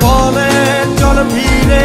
বলে চল ফিরে